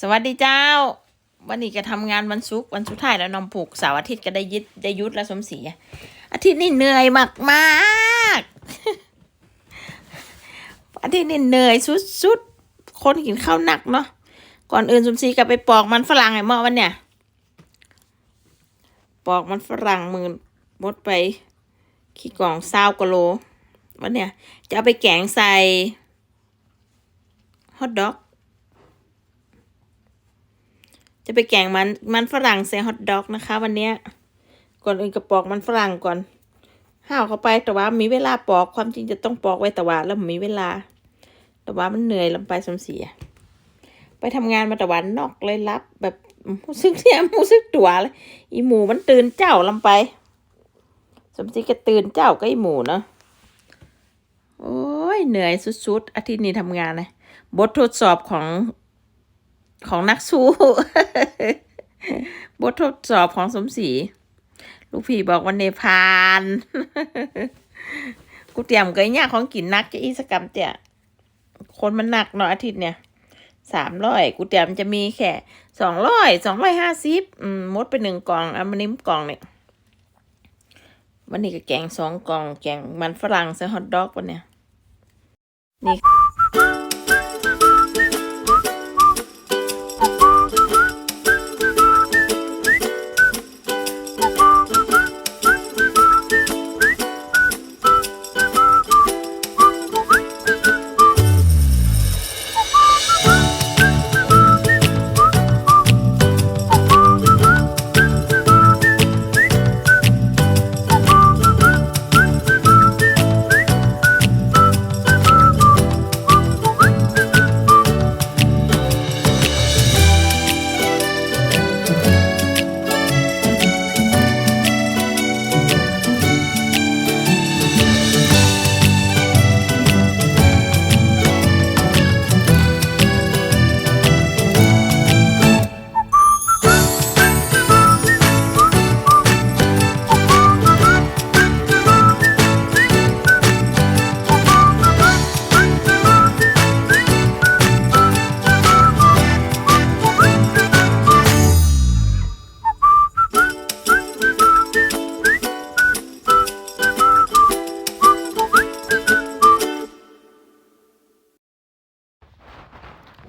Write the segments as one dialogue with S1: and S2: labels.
S1: สวัสดีเจ้า วันนี้ก็ทำงานวันศุกร์วันสุดท้ายแล้วนอมผูกเสาร์อาทิตย์ก็ได้ยึดได้ยุดแล้วสมศรีอาทิตย์นี้เหนื่อยมากมากอาทิตย์นี้เหนื่อยสุดๆคนกินข้าวหนักเนาะก่อนอื่นสมศรีก็ไปปอกมันฝรั่งไอ้เมื่อวันเนี่ย ปอกมันฝรั่งมือมดไป ขี้กล่องซาวกะโลวันเนี่ย จะเอาไปแกงใส่ฮอทดอก จะไปแกงมันมันฝรั่งใส่ฮอทดอกนะคะ วันนี้ก่อนอื่นก็ปอกมันฝรั่งก่อนห้าวเข้าไปแต่ว่ามีเวลาปอกความจริงจะต้องปอกไว้แต่ว่าแล้วมีเวลา แต่ว่ามันเหนื่อยลำไปสมเสีย ไปทำงานมาแต่วันนอกเลยรับ แบบรู้สึกเสียรู้สึกตัวเลยอีหมูมันตื่นเจ้าลำไป สมศรีก็ตื่นเจ้าก็อีหมูเนาะโอ้ยเหนื่อยสุดๆอาทิตย์นี้ทำงานนะบททดสอบของ ของนักสู้ บททดสอบของสมศรี ลูกพี่บอกวันเนพานกูเตรียมก็ยาของกินนักจะอีสกรรมเตี่ยคนมันหนักเนาะอาทิตย์เนี่ยสามร้อยกูเตรียมจะมีแค่สองร้อยสองร้อยห้าสิบมมดไปหนึ่งกล่องอันนี้กล่องเนี่ยวันนี้ก็แกงสองกล่องแกงมันฝรั่งใส่ฮอทดอกวันเนี่ยนี่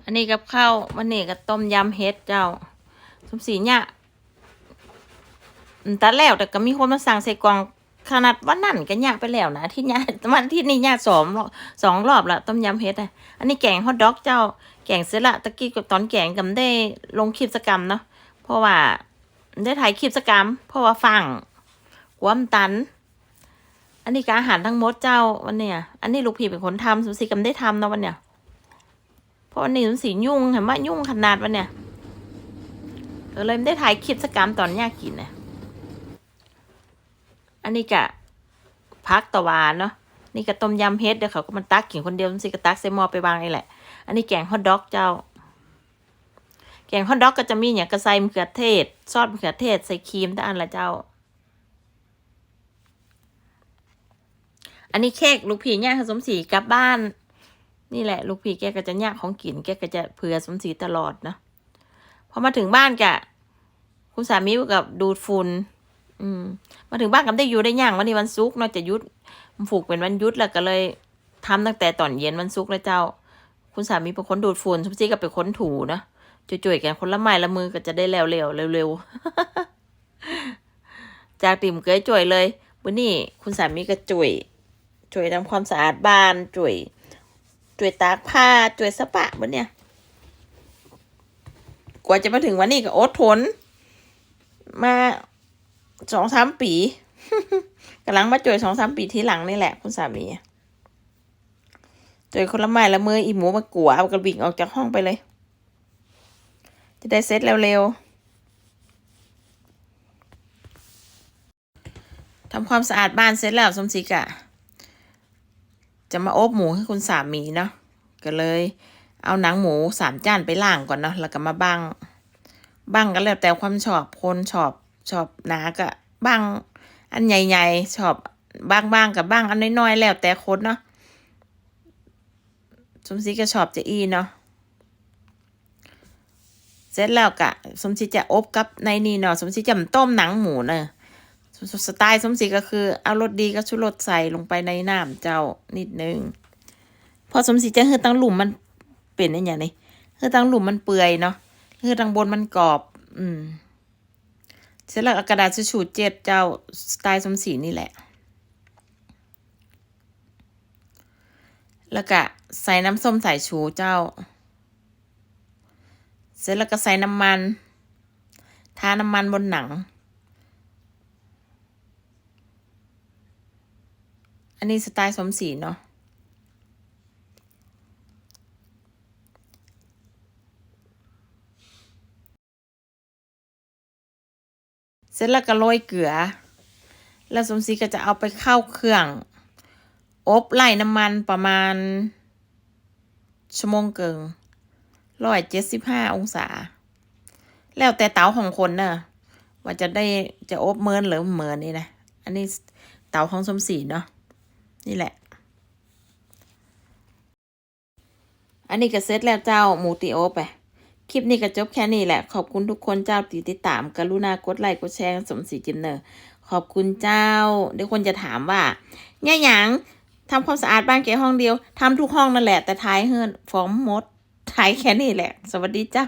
S1: อันนี้กับข้าววันนี้กับต้มยำเฮ็ดเจ้าสมศรีเนี่ยอืมตัดแล้วแต่ก็มีคนมาสั่งใส่กล่องขนาดวันนั้นก็ยะไปแล้วนะที่ยะวันที่นี่ยะสองรอบสองรอบละต้มยำเฮ็ดอะอันนี้แกงฮอทดอกเจ้า แกงเสร็จละตะกี้กับตอนแกงกับได้ลงคลิปสกรรมเนาะเพราะว่าได้ถ่ายคลิปสกรรม เพราะว่าฟังกวมตัน อันนี้ก็อาหารทั้งหมดเจ้าวันเนี้ยอันนี้ลูกพี่เป็นคนทำสมศรีกำได้ทำเนาะวันเนี้ย ราะวันนี้มันสียุ่งเห็นไหมยุ่งขนาดวันเนี่ยก็เลยไม่ได้ถ่ายคลิปสกรรมตอนยากกินเนี่ยอันนี้กะพักตะวานเนาะนี่ก็ต้มยำเฮ็ดเดี๋ยวเขาก็มันตักกินคนเดียวมันสิก็ตักใส่หม้อไปวางนี่แหละ อันนี้แกงฮอทดอกเจ้า แกงฮอทดอกก็จะมีเนี่ยกระใส่มะเขือเทศ ซอสมะเขือเทศใส่ครีมแต่อันละเจ้า อันนี้เค้กลูกผีเนี่ยผสมสีกลับบ้าน นี่แหละ ลูกพี่แกก็จะยากของกิน แกก็จะเผื่อสมศรีตลอดนะพอมาถึงบ้านกะ คุณสามีกับดูดฝุ่นอืม มาถึงบ้านกับได้อยู่ได้ย่างวันนี้วันศุกร์นาะจะหยุดมันผูกเป็นวันยุดแล้วก็เลยทำตั้งแต่ตอนเย็นวันศุกร์เลยเจ้า คุณสามีเป็นคนดูดฝุ่นสมศรีก็เป็นคนถูนะจุ่ยๆกันคนละไม้ละมือก็จะได้แล้วเร็วเร็วๆจากติ่มเกยจ่วยเลยวันนี้คุณสามีก็จุ่ยจุ่ยทำความสะอาดบ้านจุ่ย จวยตากผ้าจวยสปะบนเนี่ย กว่าจะมาถึงวันนี้ก็อดทน มาสองสามปีกำลังมาจวยสองสามปีที่หลังนี่แหละ คุณสามีจวยคนละไม้ละมืออีหมูมากลัวเอากระบิ่งออกจากห้องไปเลย จะได้เซ็ตเร็วๆทำความสะอาดบ้านเสร็จแล้วสมศรีกะ จะมาอบหมูให้คุณสามีเนาะก็เลย เอาหนังหมูสามจานไปล่างก่อนเนาะแล้วก็มาบังบังก็แล้วแต่ความชอบคนชอบชอบหนาก็บังอันใหญ่ๆชอบบางบางกับบ้างอันน้อยๆแล้วแต่คนเนาะสมศรีก็ชอบจะอีเนาะเสร็จแล้วกะสมศรีจะอบกับในนี่เนาะสมศรีจะต้มหนังหมูเนอะ สสไตล์สมศรีก็คือ เอารสดีกับชูรสใส่ลงไปในน้ำเจ้านิดนึงพอสมศรีจะคือตั้งหลุมมันเป็นได้อย่างนี้คือตั้งหลุมมันเปื่อยเนาะคือตั้งบนมันกรอบ อืมเสร็จแล้วกระดาษทิชชู่เจ็ดเจ้าสไตล์สมศรีนี่แหละ แล้วก็ใส่น้ำส้มสายชูเจ้า เสร็จแล้วก็ใส่น้ำมัน ทาน้ำมันบนหนัง อันนี้สไตล์สมศรีเนาะ เสร็จแล้วก็โรยเกลือ แล้วสมศรีก็จะเอาไปเข้าเครื่อง อบไล่น้ำมันประมาณ ชั่วโมงเกิงร้อยเจ็ดสิบห้าองศา แล้วแต่เตาของคนเนอะว่าจะได้จะอบเมินหรือเหมือนนี่นะ อันนี้เตาของสมศรีเนาะ นี่แหละ อันนี้ก็เสร็จแล้วเจ้าหมูติโอไป คลิปนี้ก็จบแค่นี้แหละ ขอบคุณทุกคนเจ้าที่ติดตามกรุณากดไลค์กดแชร์สมศรีจิมเนอร์ ขอบคุณเจ้าเดี๋ยวคนจะถามว่าเนี่ยหยังทำความสะอาดบ้านแกห้องเดียวทำทุกห้องนั่นแหละแต่ท้ายเฮือนฟ้องหมดท้ายแค่นี้แหละ สวัสดีเจ้า